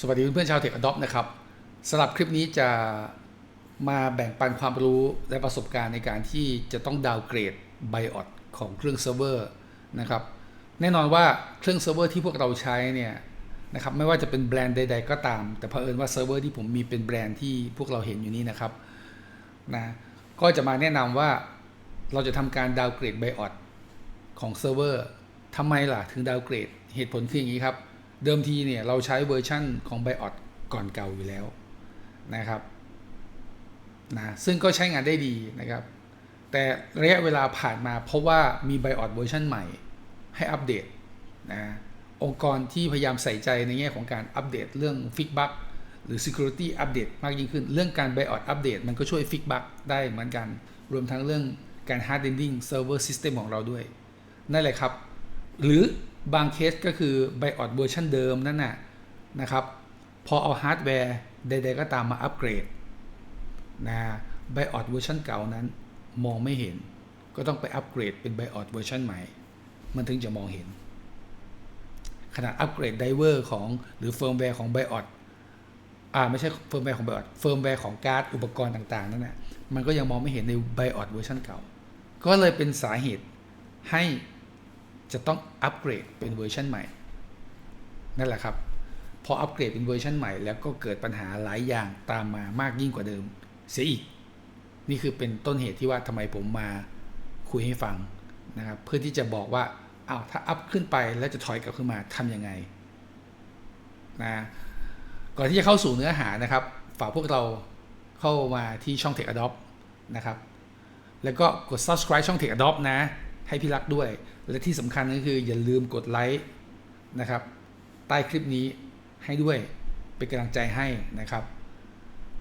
สวัสดีเพื่อนๆชาวเทคอดอปนะครับสำหรับคลิปนี้จะมาแบ่งปันความรู้และประสบการณ์ในการที่จะต้องดาวเกรดไบออดของเครื่องเซิร์ฟเวอร์นะครับ แน่นอนว่าเครื่องเซิร์ฟเวอร์ที่พวกเราใช้เนี่ยนะครับไม่ว่าจะเป็นแบรนด์ใด ๆ ก็ตาม แต่เผอิญว่าเซิร์ฟเวอร์ที่ผมมีเป็นแบรนด์ที่พวกเราเห็นอยู่นี้นะครับนะก็จะมาแนะนำว่าเราจะทำการดาวเกรดไบออดของเซิร์ฟเวอร์ทำไมล่ะถึงดาวเกรดเหตุผลคืออย่างนี้ครับ เดิมทีเนี่ยเราใช้เวอร์ชั่นของ BIOS ก่อนเก่าอยู่แล้วนะครับนะซึ่งก็ใช้งานได้ดีนะครับ แต่ระยะเวลาผ่านมาเพราะว่ามี BIOS เวอร์ชันใหม่ให้อัปเดตนะองค์กรที่พยายามใส่ใจในแง่ของการอัปเดตเรื่อง Fix Bug หรือ Security อัปเดตมากยิ่งขึ้น เรื่องการ BIOS อัปเดตมันก็ช่วย Fix Bug ได้เหมือนกัน รวมทั้งเรื่องการ Hardening Server System ของเราด้วย นั่นแหละครับ หรือ บางเคสก็คือ BIOS เวอร์ชันเดิมนั่นน่ะนะครับ พอเอาฮาร์ดแวร์ใดๆก็ตามมาอัปเกรดนะ BIOS เวอร์ชันเก่านั้นมองไม่เห็น ก็ต้องไปอัปเกรดเป็น BIOS เวอร์ชันใหม่ มันถึงจะมองเห็น ขนาดอัปเกรดไดเวอร์ของหรือเฟิร์มแวร์ของ BIOS อ่าไม่ใช่เฟิร์มแวร์ของ BIOS เฟิร์มแวร์ของการ์ดอุปกรณ์ต่างๆนั่นแหละมันก็ยังมองไม่เห็นใน BIOS เวอร์ชันเก่า ก็เลยเป็นสาเหตุให้ จะต้องอัปเกรดเป็นเวอร์ชันใหม่ นั่นแหละครับ พออัปเกรดเป็นเวอร์ชันใหม่ แล้วก็เกิดปัญหาหลายอย่างตามมามากยิ่งกว่าเดิม เสียอีก นี่คือเป็นต้นเหตุที่ว่าทำไมผมมาคุยให้ฟังนะครับ เพื่อที่จะบอกว่าอ้าวถ้าอัพขึ้นไปแล้วจะถอยกลับขึ้นมาทำยังไงนะก่อนที่จะเข้าสู่เนื้อหานะครับ ฝากพวกเราเข้ามาที่ช่อง Tech Adopt นะครับ แล้วก็กด subscribe ช่อง Tech Adopt นะ ให้พี่รักด้วย และที่สำคัญก็คืออย่าลืมกดไลค์นะครับ ใต้คลิปนี้ให้ด้วยเป็นกำลังใจให้นะครับ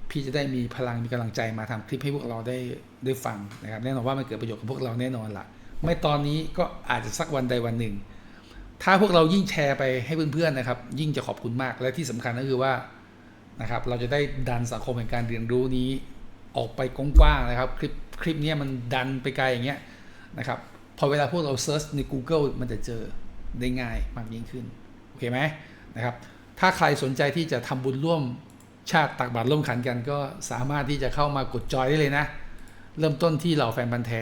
พี่จะได้มีพลังมีกำลังใจมาทำคลิปให้พวกเราได้ได้ฟังนะครับ แน่นอนว่ามันเกิดประโยชน์กับพวกเราแน่นอนละไม่ตอนนี้ก็อาจจะสักวันใดวันหนึ่ง ถ้าพวกเรายิ่งแชร์ไปให้เพื่อนๆนะครับ ยิ่งจะขอบคุณมากและที่สำคัญก็คือว่านะครับ เราจะได้ดันสังคมแห่งการเรียนรู้นี้ออกไปกว้างๆนะครับ คลิปคลิปนี้มันดันไปไกลอย่างเงี้ยนะครับ พอเวลาพวกเราเซิร์ชใน Google มันจะเจอได้ง่ายมากยิ่งขึ้น โอเคไหมนะครับ ถ้าใครสนใจที่จะทำบุญร่วมชาติตักบาตรร่วมขันกันก็สามารถที่จะเข้ามากดจอยได้เลยนะ เริ่มต้นที่เหล่าแฟนบันธ์แท้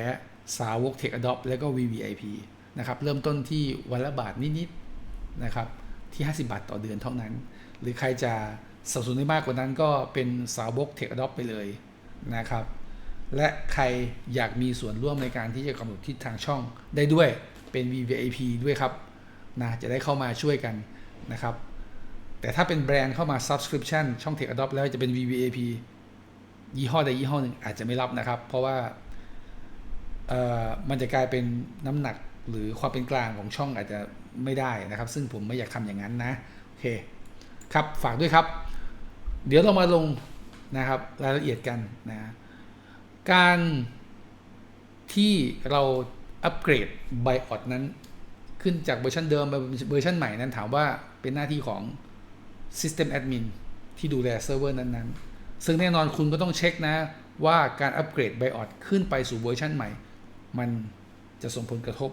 สาวกเทคอดอปแล้วก็ VVIP นะครับ เริ่มต้นที่วันละบาทนิดๆนะครับ ที่ 50 บาทต่อเดือนเท่านั้น หรือใครจะสนับสนุนได้มากกว่านั้นก็เป็นสาวกเทคอดอปไปเลยนะครับ และใครอยากมีส่วนร่วมในการที่จะกำหนดทิศทางช่องได้ด้วยเป็น VVIP ด้วยครับนะจะได้เข้ามาช่วยกันนะครับ แต่ถ้าเป็นแบรนด์เข้ามา Subscription ช่อง Tech Adopt แล้วจะเป็น VVIP ยี่ห้อใดยี่ห้อหนึ่งอาจจะไม่รับนะครับ เพราะว่าเอ่อมันจะกลายเป็นน้ำหนักหรือความเป็นกลางของช่องอาจจะไม่ได้นะครับ ซึ่งผมไม่อยากทำอย่างนั้นนะโอเคครับฝากด้วยครับ เดี๋ยวเรามาลงนะครับรายละเอียดกันนะ การที่เราอัปเกรด BIOS นั้น ขึ้นจากเวอร์ชันเดิมไปเวอร์ชันใหม่นั้นถามว่าเป็นหน้าที่ของ System Admin ที่ดูแลเซิร์ฟเวอร์นั้นๆ ซึ่งแน่นอนคุณก็ต้องเช็คนะว่าการอัปเกรด BIOS ขึ้นไปสู่เวอร์ชันใหม่ มันจะส่งผลกระทบ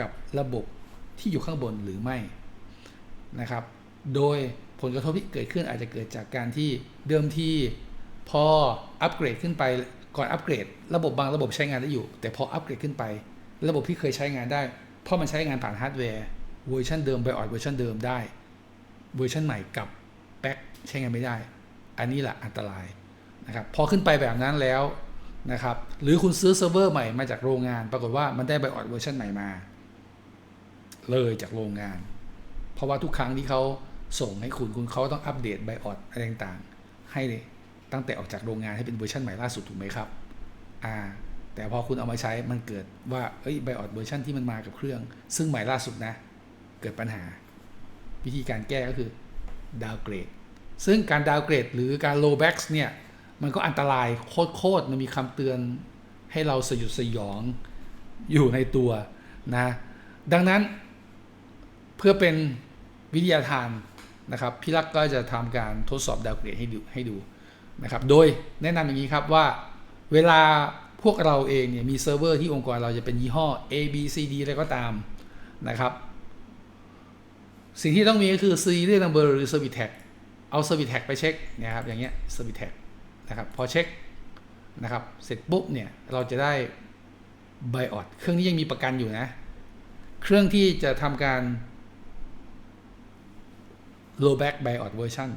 กับระบบที่อยู่ข้างบนหรือไม่นะครับ โดยผลกระทบที่เกิดขึ้นอาจจะเกิดจากการที่เดิมทีพออัปเกรดขึ้นไป ก่อนอัปเกรด ระบบบางระบบใช้งานได้อยู่ แต่พออัปเกรดขึ้นไป ระบบที่เคยใช้งานได้ เพราะมันใช้งานผ่านฮาร์ดแวร์เวอร์ชันเดิม BIOS เวอร์ชันเดิมได้ เวอร์ชันใหม่กับแบ็คใช้งานไม่ได้ อันนี้แหละอันตรายนะครับพอขึ้นไปแบบนั้นแล้วนะครับหรือคุณซื้อเซิร์ฟเวอร์ใหม่มาจากโรงงาน ปรากฏว่ามันได้ BIOS เวอร์ชันใหม่มา เลยจากโรงงาน เพราะว่าทุกครั้งที่เขาส่งให้คุณคุณเขาต้องอัปเดต BIOS อะไรต่างๆให้ ตั้งแต่ออกจากโรงงานให้เป็นเวอร์ชันใหม่ล่าสุดถูกไหมครับอ่าแต่พอคุณเอามาใช้มันเกิดว่าเอ้ย BIOS เวอร์ชันที่มันมากับเครื่อง ซึ่งใหม่ล่าสุดนะ เกิดปัญหา วิธีการแก้ก็คือดาวเกรดซึ่งการดาวเกรดหรือการโลแบ็กเนี่ย มันก็อันตรายโคตรๆมันมีคำเตือนให้เราสยดสยองอยู่ในตัวนะ ดังนั้นเพื่อเป็นวิทยาทานนะครับ พี่รักก็จะทำการทดสอบดาวเกรดให้ดูให้ดู นะครับ โดยแนะนำอย่างนี้ครับว่าเวลาพวกเราเองเนี่ยมีเซิร์ฟเวอร์ที่องค์กรเราจะเป็นยี่ห้อ A B C D อะไรก็ตามนะครับ สิ่งที่ต้องมีก็คือ serial number หรือ service tag เอา Service Tag ไปเช็คนี่ครับอย่างเงี้ย Service Tag นะครับพอเช็คนะครับเสร็จปุ๊บเนี่ยเราจะได้ BIOS เครื่องนี้ยังมีประกันอยู่นะ เครื่องที่จะทำการ low back BIOS version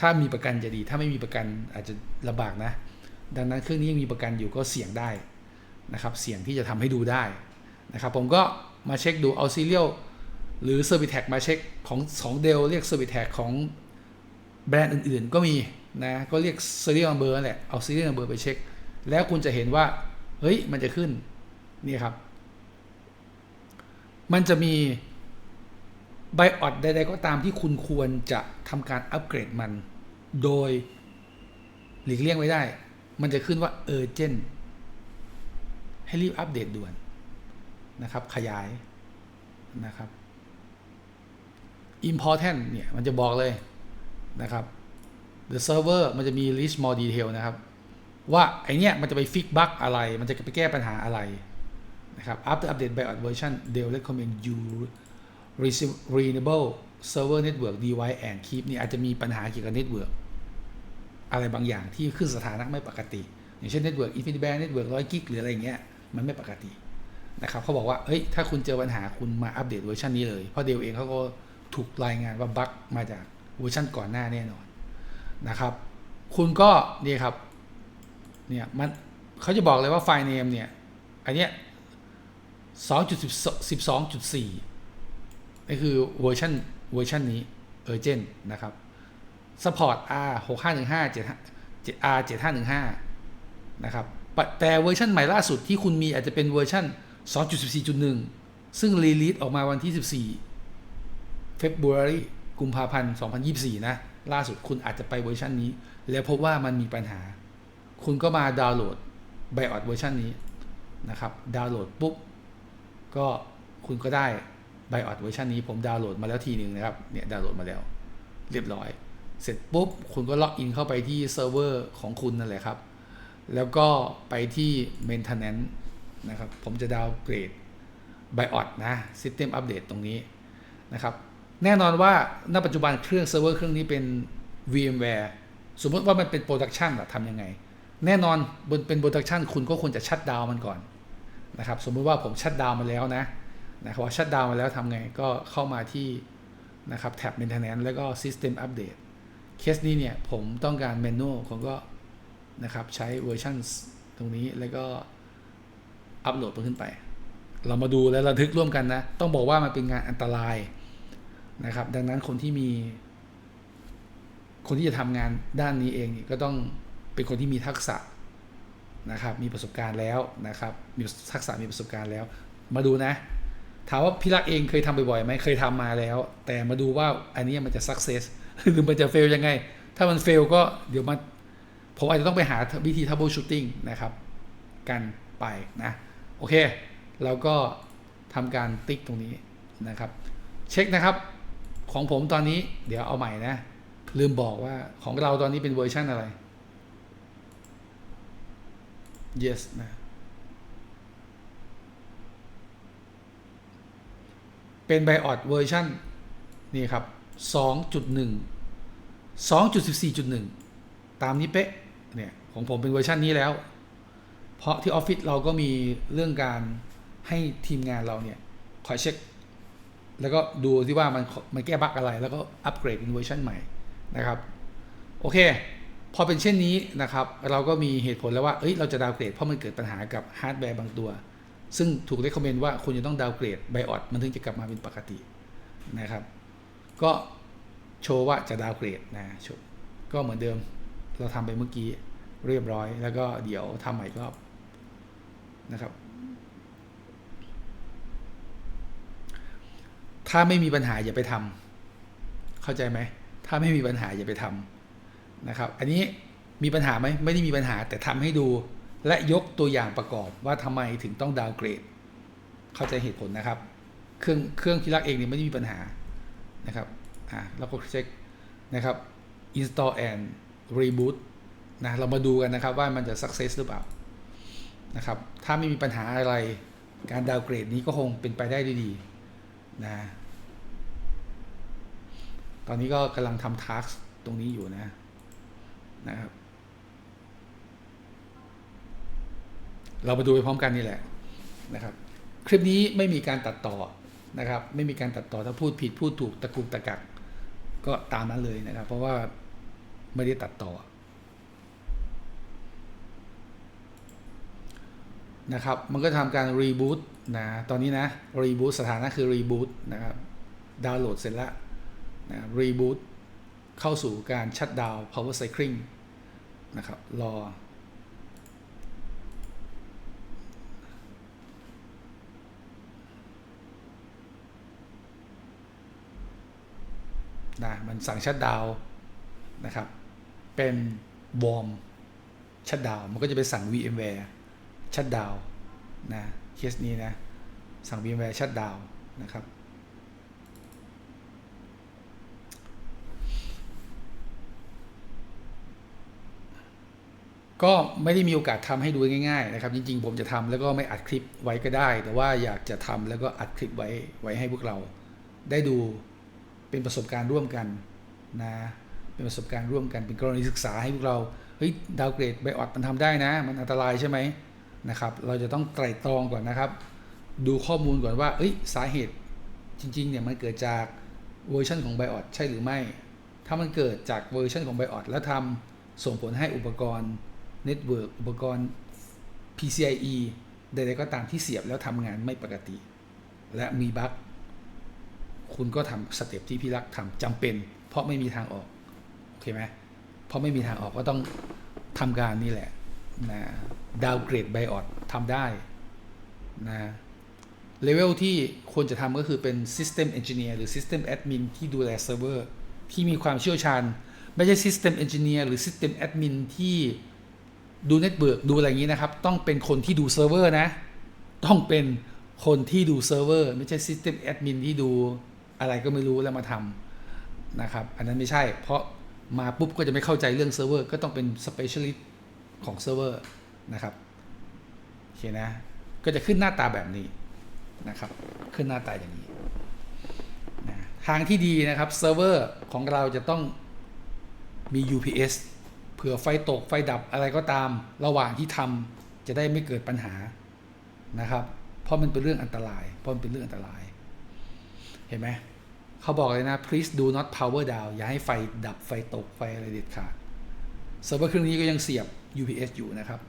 ถ้ามีประกันจะดี ถ้าไม่มีประกันอาจจะลำบากนะ ดังนั้นเครื่องนี้ยังมีประกันอยู่ก็เสี่ยงได้นะครับ เสี่ยงที่จะทำให้ดูได้นะครับ ผมก็มาเช็คดูเอา serial หรือ Service Tag มาเช็คของของเดลเรียก Service Tag ของแบรนด์อื่นๆ ก็มีนะ ก็เรียก serial number นั่นแหละ เอา serial number ไปเช็ค แล้วคุณจะเห็นว่า เฮ้ย มันจะขึ้น นี่ครับ มันจะมี ไบออดใดๆก็ตามที่คุณควรจะทำการอัปเกรดมัน โดย หลีกเลี่ยงไม่ได้ มันจะขึ้นว่า Urgent ให้รีบอัปเดตด่วนนะครับ ขยายนะครับ Important เนี่ย มันจะบอกเลยนะครับ The server มันจะมี list more detail นะครับ ว่าไอเนี้ยมันจะไปฟิกบั๊กอะไร มันจะไปแก้ปัญหาอะไรนะครับ after update BIOS version they recommend you renewable server network device and keep นี่อาจจะมีปัญหาเกี่ยวกับ network อะไรบางอย่างที่ขึ้นสถานะไม่ปกติ อย่างเช่น network infinity band network 100กิกหรืออะไรเงี้ยมันไม่ปกตินะครับเขาบอกว่าเฮ้ยถ้าคุณเจอปัญหาคุณมาอัปเดตเวอร์ชันนี้เลย เพราะเดลเองเขาก็ถูกรายงานว่าบั๊กมาจากเวอร์ชันก่อนหน้าแน่นอนนะครับ คุณก็นี่ครับเนี่ยมันเขาจะบอกเลยว่าไฟล์เนมเนี่ยอันเนี้ย2.12.4 นี่คือเวอร์ชันเวอร์ชันนี้ Urgent นะครับ Support R 6515 7 R 7515นะครับแต่เวอร์ชันใหม่ล่าสุดที่คุณมีอาจจะเป็นเวอร์ชัน2.14.1 ซึ่งรีลีสออกมาวันที่ 14 February กุมภาพันธ์ 2024 นะ ล่าสุดคุณอาจจะไปเวอร์ชันนี้ แล้วพบว่ามันมีปัญหา คุณก็มาดาวน์โหลด BIOS เวอร์ชันนี้นะครับ ดาวน์โหลดปุ๊บ ก็คุณก็ได้ BIOS เวอร์ชันนี้ผมดาวน์โหลดมาแล้วทีหนึ่งนะครับ เนี่ยดาวน์โหลดมาแล้ว เรียบร้อย เสร็จปุ๊บ คุณก็ล็อกอินเข้าไปที่เซิร์ฟเวอร์ของคุณนั่นแหละครับ แล้วก็ไปที่ maintenance นะครับ ผมจะดาวเกรด BIOS นะ System Update ตรงนี้นะครับ แน่นอนว่าณปัจจุบันเครื่องเซิร์ฟเวอร์เครื่องนี้เป็น VMware สมมติว่ามันเป็นโปรดักชันอะทำยังไง แน่นอนบนเป็นโปรดักชันคุณก็ควรจะชัดดาวมันก่อนนะครับ สมมติว่าผมชัดดาวมาแล้วนะ นะครับว่าชัดดาวมาแล้วทำไงก็เข้ามาที่นะครับแท็บ maintenance แล้วก็ system update เคสนี้เนี่ยผมต้องการ manual ผมก็นะครับใช้เวอร์ชันตรงนี้แล้วก็อัปโหลดมันขึ้นไป เรามาดูและระทึกร่วมกันนะ ต้องบอกว่ามันเป็นงานอันตรายนะครับ ดังนั้นคนที่มี คนที่จะทำงานด้านนี้เองก็ต้องเป็นคนที่มีทักษะนะครับ มีประสบการณ์แล้วนะครับ มีทักษะมีประสบการณ์แล้ว มาดูนะ ถามว่าพี่รักเองเคยทำบ่อยๆไหมเคยทำมาแล้ว แต่มาดูว่าอันนี้มันจะ success หรือมันจะ fail ยังไง ถ้ามัน fail ก็เดี๋ยวมันผมอาจจะต้องไปหาวิธี troubleshooting นะครับ กันไปนะ โอเคเราก็ทำการติ๊กตรงนี้นะครับ เช็คนะครับของผมตอนนี้เดี๋ยวเอาใหม่นะ ลืมบอกว่าของเราตอนนี้เป็นเวอร์ชันอะไร yes นะ เป็น BIOS เวอร์ชันนี่ครับ 2.1 2.14.1 ตามนี้เป๊ะ เนี่ย ของผมเป็นเวอร์ชันนี้แล้ว เพราะที่ออฟฟิศเราก็มีเรื่องการให้ทีมงานเราเนี่ย คอยเช็ค แล้วก็ดูที่ว่ามันมันแก้บั๊กอะไร แล้วก็อัปเกรดเป็นเวอร์ชันใหม่นะครับ โอเค พอเป็นเช่นนี้นะครับ เราก็มีเหตุผลแล้วว่า เอ้ย เราจะดาวเกรดเพราะมันเกิดปัญหากับฮาร์ดแวร์บางตัว ซึ่งถูกเรคคอมเมนต์ว่าคุณจะต้องดาวเกรดไบออดมันถึงจะกลับมาเป็นปกตินะครับ ก็โชว์ว่าจะดาวเกรดนะก็เหมือนเดิมเราทำไปเมื่อกี้เรียบร้อย แล้วก็เดี๋ยวทำใหม่กรอบนะครับ ถ้าไม่มีปัญหาอย่าไปทำเข้าใจไหม ถ้าไม่มีปัญหาอย่าไปทำนะครับ อันนี้มีปัญหาไหมไม่ได้มีปัญหาแต่ทำให้ดู และยกตัวอย่างประกอบว่าทำไมถึงต้องดาวเกรด เข้าใจเหตุผลนะครับ เครื่องเครื่องพิรักเองเนี่ยไม่ได้มีปัญหานะครับอ่าเราก็เช็คนะครับ install and reboot นะเรามาดูกันนะครับว่ามันจะ success หรือเปล่านะครับถ้าไม่มีปัญหาอะไรการดาวเกรดนี้ก็คงเป็นไปได้ด้วยดีนะตอนนี้ก็กำลังทำ task ตรงนี้อยู่นะนะครับ เรามาดูไปพร้อมกันนี่แหละนะครับ คลิปนี้ไม่มีการตัดต่อนะครับ ไม่มีการตัดต่อถ้าพูดผิดพูดถูกตะกุกตะกักก็ตามนั้นเลยนะครับ เพราะว่าไม่ได้ตัดต่อนะครับ มันก็ทำการรีบูตนะ ตอนนี้นะรีบูตสถานะคือรีบูตนะครับ ดาวน์โหลดเสร็จแล้วนะรีบูตเข้าสู่การชัดดาว power cycling นะครับ รอ นะมันสั่งชัดดาวนะครับ เป็นวอร์มชัดดาวมันก็จะไปสั่ง VMware ชัดดาวนะเคสนี้นะ สั่ง VMware ชัดดาวนะครับ ก็ไม่ได้มีโอกาสทำให้ดูง่ายๆนะครับ จริงๆ ผมจะทำแล้วก็ไม่อัดคลิปไว้ก็ได้ แต่ว่าอยากจะทำแล้วก็อัดคลิปไว้ไว้ให้พวกเราได้ดู เป็นประสบการณ์ร่วมกันนะเป็นประสบการณ์ร่วมกันเป็นกรณีศึกษาให้พวกเราเฮ้ยดาวเกรดไบออดมันทำได้นะ มันอันตรายใช่ไหมนะครับ เราจะต้องไตร่ตรองก่อนนะครับ ดูข้อมูลก่อนว่าเอ้ยสาเหตุจริงๆเนี่ยมันเกิดจากเวอร์ชันของไบออดใช่หรือไม่ ถ้ามันเกิดจากเวอร์ชันของไบออดแล้วทำส่งผลให้อุปกรณ์เน็ตเวิร์กอุปกรณ์ PCIe ใดๆก็ตามที่เสียบแล้วทำงานไม่ปกติ และมีบั๊ก คุณก็ทำสเต็ปที่พี่รักทำจำเป็น เพราะไม่มีทางออกโอเคไหมเพราะไม่มีทางออกก็ต้องทำการนี่แหละนะดาวเกรดไบออดทำได้นะเลเวลที่ควรจะทำก็คือเป็น System Engineer หรือ System Admin ที่ดูแลเซิร์ฟเวอร์ที่มีความเชี่ยวชาญ ไม่ใช่ System Engineer หรือ System Admin ที่ดูเน็ตเบิร์กดูอะไรอย่างนี้นะครับ ต้องเป็นคนที่ดูเซิร์ฟเวอร์นะ ต้องเป็นคนที่ดูเซิร์ฟเวอร์ไม่ใช่ System Admin ที่ดู อะไรก็ไม่รู้แล้วมาทำนะครับ อันนั้นไม่ใช่ เพราะมาปุ๊บก็จะไม่เข้าใจเรื่องเซิร์ฟเวอร์ก็ต้องเป็น Specialist ของเซิร์ฟเวอร์นะครับโอเคนะ ก็จะขึ้นหน้าตาแบบนี้นะครับ ขึ้นหน้าตาอย่างนี้นะทางที่ดีนะครับเซิร์ฟเวอร์ของเราจะต้องมี UPS เผื่อไฟตกไฟดับอะไรก็ตามระหว่างที่ทำจะได้ไม่เกิดปัญหานะครับ เพราะมันเป็นเรื่องอันตราย เพราะมันเป็นเรื่องอันตราย เห็นไหม เขาบอกเลยนะ please do not power down อย่าให้ไฟดับไฟตกไฟอะไรเด็ดขาดเซิร์ฟเวอร์เครื่องนี้ก็ยังเสียบ UPS อยู่นะครับ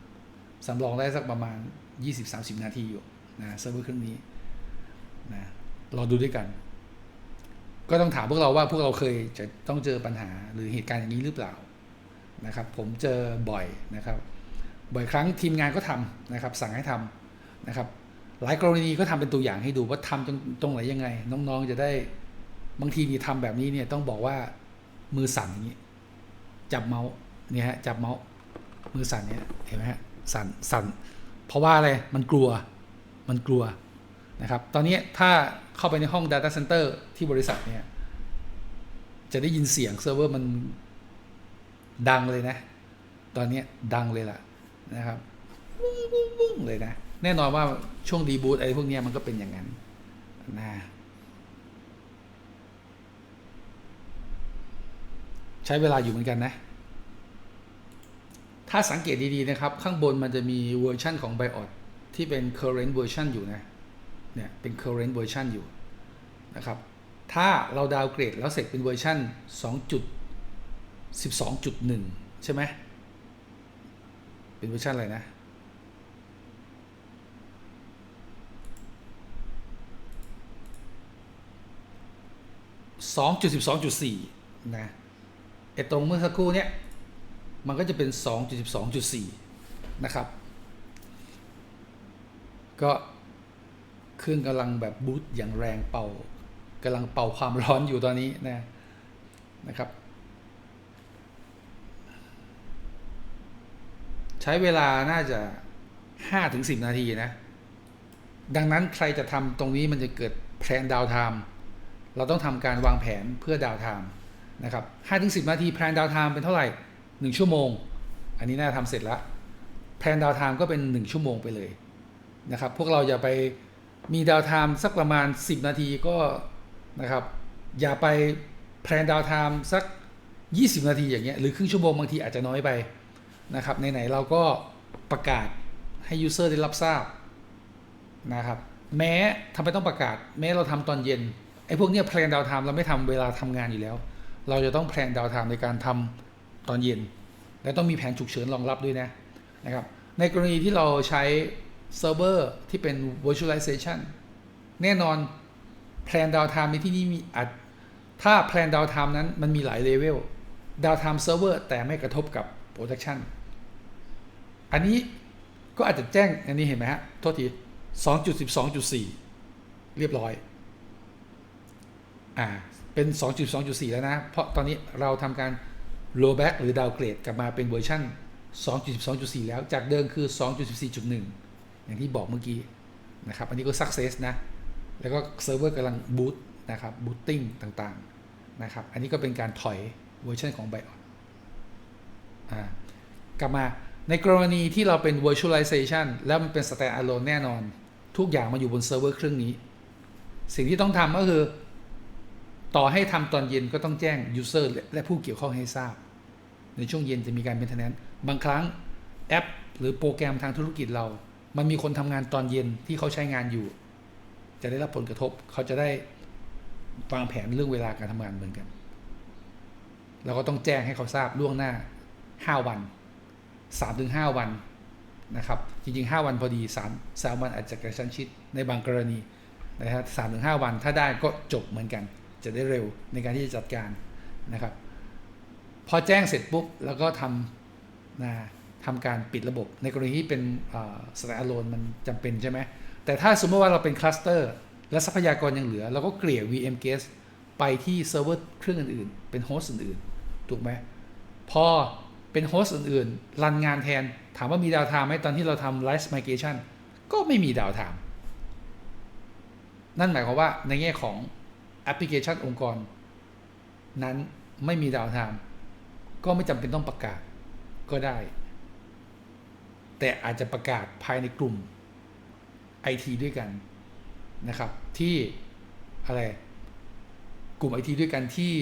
สำรองได้สักประมาณ 20-30 นาทีอยู่นะเซิร์ฟเวอร์เครื่องนี้นะรอดูด้วยกัน ก็ต้องถามพวกเราว่าพวกเราเคยจะต้องเจอปัญหาหรือเหตุการณ์อย่างนี้หรือเปล่านะครับ ผมเจอบ่อยนะครับ บ่อยครั้งทีมงานก็ทำนะครับ สั่งให้ทำนะครับ หลายกรณีก็ทำเป็นตัวอย่างให้ดูว่าทำตรงตรงไหนยังไง น้องๆจะได้ บางทีมีทำแบบนี้เนี่ยต้องบอกว่ามือสั่นอย่างนี้ จับเมาส์เนี่ยฮะจับเมาส์มือสั่นเนี่ยเห็นไหมฮะสั่นสั่นเพราะว่าอะไรมันกลัวมันกลัวนะครับ ตอนนี้ถ้าเข้าไปในห้อง Data Center ที่บริษัทเนี่ยจะได้ยินเสียงเซิร์ฟเวอร์มันดังเลยนะ ตอนนี้ดังเลยล่ะนะครับวุ้งวุ้งวุ้งเลยนะ แน่นอนว่าช่วงดีบูตอะไรพวกเนี้ยมันก็เป็นอย่างนั้นนะ ใช้เวลาอยู่เหมือนกันนะ ถ้าสังเกตดีๆนะครับ ข้างบนมันจะมีเวอร์ชันของ BIOS ที่เป็น current version อยู่นะ เนี่ย เป็น current version อยู่นะครับ ถ้าเราดาวเกรดแล้วเสร็จเป็นเวอร์ชัน2.12.1 ใช่ไหม เป็นเวอร์ชันอะไรนะ2.12.4นะ ไอตรงเมื่อสักครู่เนี้ยมันก็จะเป็น 2.12.4 นะครับ ก็เครื่องกำลังแบบบูตอย่างแรงเป่ากำลังเป่าความร้อนอยู่ตอนนี้นะนะครับ ใช้เวลาน่าจะ 5-10 นาทีนะ ดังนั้นใครจะทำตรงนี้มันจะเกิดแพลนดาวไทม์เราต้องทำการวางแผนเพื่อดาวไทม์ นะครับ5-10นาทีแพลนดาวไทม์เป็นเท่าไหร่1ชั่วโมง อันนี้น่าทำเสร็จแล้วแพลนดาวไทม์ก็เป็น1ชั่วโมงไปเลยนะครับ พวกเราอย่าไปมีดาวไทม์สักประมาณ 10 นาทีก็นะครับ อย่าไปแพลนดาวไทม์สัก 20 นาทีอย่างเงี้ยหรือครึ่งชั่วโมงบางทีอาจจะน้อยไปนะครับไหนๆเราก็ประกาศให้ user ได้รับทราบนะครับ แม้ทำไมต้องประกาศ แม้เราทำตอนเย็นไอ้พวกเนี้ยแพลนดาวไทม์เราไม่ทำเวลาทำงานอยู่แล้ว เราจะต้องแพลนดาวไทม์ในการทำตอนเย็น และต้องมีแผนฉุกเฉินรองรับด้วยนะนะครับในกรณีที่เราใช้เซิร์ฟเวอร์ที่เป็น virtualization แน่นอนแพลนดาวไทม์ในที่นี้มีอาจถ้าแพลนดาวไทม์นั้นมันมีหลายเลเวลดาวไทม์เซิร์ฟเวอร์แต่ไม่กระทบกับ production อันนี้ก็อาจจะแจ้งอันนี้เห็นไหมฮะ โทษที 2.12.4 เรียบร้อย อ่า เป็น 2.2.4 แล้วนะ เพราะตอนนี้เราทำการ rollback หรือ downgrade กลับมาเป็นเวอร์ชัน2.12.4 แล้ว จากเดิมคือ 2.14.1 อย่างที่บอกเมื่อกี้นะครับ อันนี้ก็ success นะ แล้วก็เซิร์ฟเวอร์กำลัง boot นะครับ booting ต่างๆ นะครับ อันนี้ก็เป็นการถอยเวอร์ชันของ BIOS อ่ากลับมาในกรณีที่เราเป็น virtualization แล้วมันเป็น standalone แน่นอน ทุกอย่างมาอยู่บนเซิร์ฟเวอร์เครื่องนี้ สิ่งที่ต้องทำก็คือ ต่อให้ทำตอนเย็นก็ต้องแจ้ง user และผู้เกี่ยวข้องให้ทราบ ในช่วงเย็นจะมีการ maintenance บางครั้งแอป หรือโปรแกรมทางธุรกิจเรา มันมีคนทำงานตอนเย็นที่เขาใช้งานอยู่ จะได้รับผลกระทบเขาจะได้วางแผนเรื่องเวลาการทำงานเหมือนกันเราก็ต้องแจ้งให้เขาทราบล่วงหน้า 5 วัน 3-5 วันนะครับ จริง ๆ 5 วันพอดี 3 3วันอาจจะกระชั้นชิดในบางกรณีนะครับสามถึงห้าวันถ้าได้ก็จบเหมือนกัน จะได้เร็วในการที่จะจัดการนะครับ พอแจ้งเสร็จปุ๊บ แล้วก็ทำนะทำการปิดระบบ ในกรณีที่เป็นสแตนด์อโลนมันจำเป็นใช่ไหมแต่ถ้าสมมติว่าเราเป็นคลัสเตอร์และทรัพยากรยังเหลือ เราก็เกลี่ย VM guest ไปที่เซิร์ฟเวอร์เครื่องอื่นๆ เป็นโฮสต์อื่นๆ ถูกไหมพอเป็นโฮสต์อื่นๆ รันงานแทน ถามว่ามีดาวไทม์ไหมตอนที่เราทำไลฟ์ migration ก็ไม่มีดาวไทม์นั่นหมายความว่าในแง่ของ แอปพลิเคชันองค์กร นั้นไม่มีดาวไทม์ก็ไม่จำเป็นต้องประกาศก็ได้ แต่อาจจะประกาศภายในกลุ่ม IT ด้วยกันนะครับ ที่อะไรกลุ่ม IT ด้วยกันที่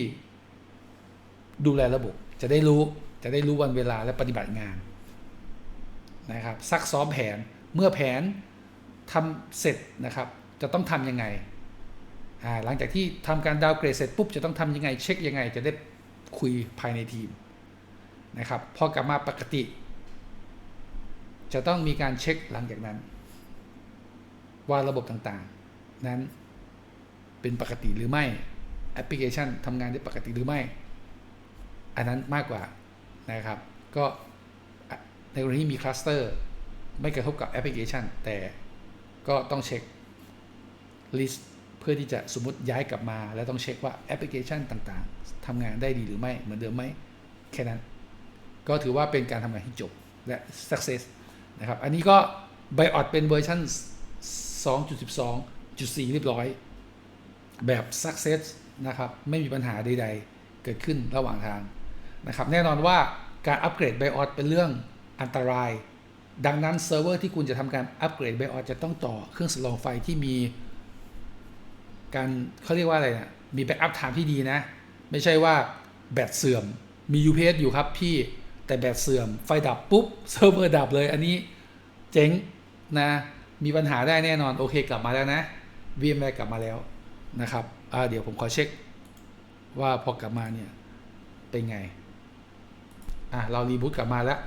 ดูแลระบบ จะได้รู้จะได้รู้วันเวลาและปฏิบัติงานนะครับซักซ้อมแผนเมื่อแผนทำเสร็จนะครับ จะต้องทำยังไง หลังจากที่ทำการดาวเกรดเสร็จปุ๊บจะต้องทำยังไงเช็คยังไง จะได้คุยภายในทีมนะครับพอกลับมาปกติ จะต้องมีการเช็คหลังจากนั้น ว่าระบบต่างๆ นั้นเป็นปกติหรือไม่แอปพลิเคชันทำงานได้ปกติหรือไม่ อันนั้นมากกว่านะครับ ก็ในกรณีมีคลัสเตอร์ไม่กระทบกับแอปพลิเคชัน แต่ก็ต้องเช็ค list เพื่อที่จะสมมติย้ายกลับมา แล้วต้องเช็คว่าแอปพลิเคชันต่างๆทำงานได้ดีหรือไม่เหมือนเดิมไหมแค่นั้น ก็ถือว่าเป็นการทำงานที่จบและ success นะครับ อันนี้ก็ BIOS เป็นเวอร์ชัน2.12.4 เรียบร้อย แบบ success นะครับ ไม่มีปัญหาใด ๆ เกิดขึ้นระหว่างทางนะครับ แน่นอนว่าการอัปเกรด BIOS เป็นเรื่องอันตราย ดังนั้นเซิร์ฟเวอร์ที่คุณจะทำการอัปเกรด BIOS จะต้องต่อเครื่องสำรองไฟที่มี การเขาเรียกว่าอะไรนะมีแบ็กอัพไทม์ที่ดีนะ ไม่ใช่ว่าแบตเสื่อมมี UPS อยู่ครับพี่แต่แบตเสื่อมไฟดับปุ๊บเซิร์ฟเวอร์ดับเลยอันนี้เจ๊งนะมีปัญหาได้แน่นอนโอเคกลับมาแล้วนะ VMware กลับมาแล้วนะครับเดี๋ยวผมขอเช็คว่าพอกลับมาเนี่ยเป็นไงอะเรารีบูตกลับมาแล้ว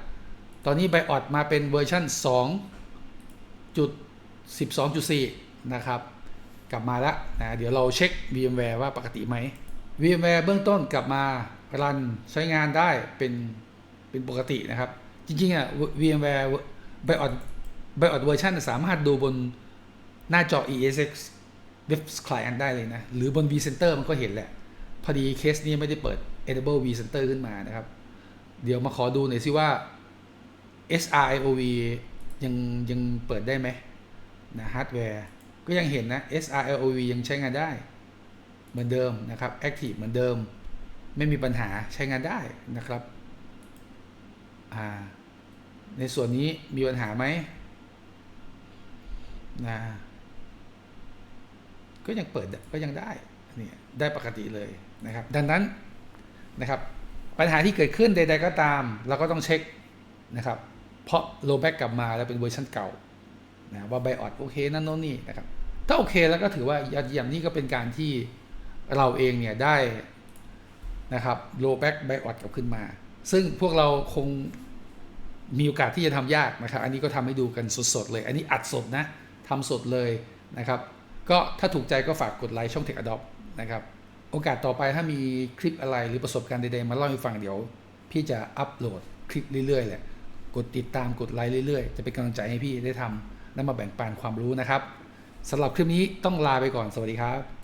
ตอนนี้ไบออดมาเป็นเวอร์ชัน2.12.4 นะครับ กลับมาแล้วนะเดี๋ยวเราเช็ค VMware ว่าปกติไหม VMware เบื้องต้นกลับมารันใช้งานได้เป็นเป็นปกตินะครับ จริงๆอะ VMware BIOS BIOS เวอร์ชันสามารถดูบนหน้าจอ ESX Web Client ได้เลยนะ หรือบน vCenter มันก็เห็นแหละ พอดีเคสนี้ไม่ได้เปิด Enable vCenter ขึ้นมานะครับ เดี๋ยวมาขอดูหน่อยสิว่า SRIOV ยังยังเปิดได้ไหมนะฮาร์ดแวร์ ก็ยังเห็นนะ SRIOV ยังใช้งานได้ เหมือนเดิมนะครับ Active เหมือนเดิม ไม่มีปัญหาใช้งานได้นะครับ ในส่วนนี้มีปัญหาไหมนะก็ยังเปิดก็ยังได้นี่ได้ปกติเลยนะครับ ดังนั้นนะครับ ปัญหาที่เกิดขึ้นใด ๆ ก็ตาม เราก็ต้องเช็คนะครับ เพราะโลแบ็กกลับมาแล้วเป็นเวอร์ชันเก่านะว่าไบออดโอเคนั่นโน่นนี่นะครับ ถ้าโอเคแล้วก็ถือว่ายอดเยี่ยมนี่ก็เป็นการที่เราเองเนี่ยได้นะครับโลแบ็กไบออดกลับขึ้นมา ซึ่งพวกเราคงมีโอกาสที่จะทำยากนะครับ อันนี้ก็ทำให้ดูกันสดๆเลย อันนี้อัดสดนะทำสดเลยนะครับ ก็ถ้าถูกใจก็ฝากกดไลค์ช่อง Tech Adopt นะครับ โอกาสต่อไปถ้ามีคลิปอะไรหรือประสบการณ์ใดๆ มาเล่าให้ฟังเดี๋ยว พี่จะอัปโหลดคลิปเรื่อยๆแหละ กดติดตามกดไลค์เรื่อยๆ จะเป็นกำลังใจให้พี่ได้ทำและมาแบ่งปันความรู้นะครับ สำหรับคลิปนี้ต้องลาไปก่อนสวัสดีครับ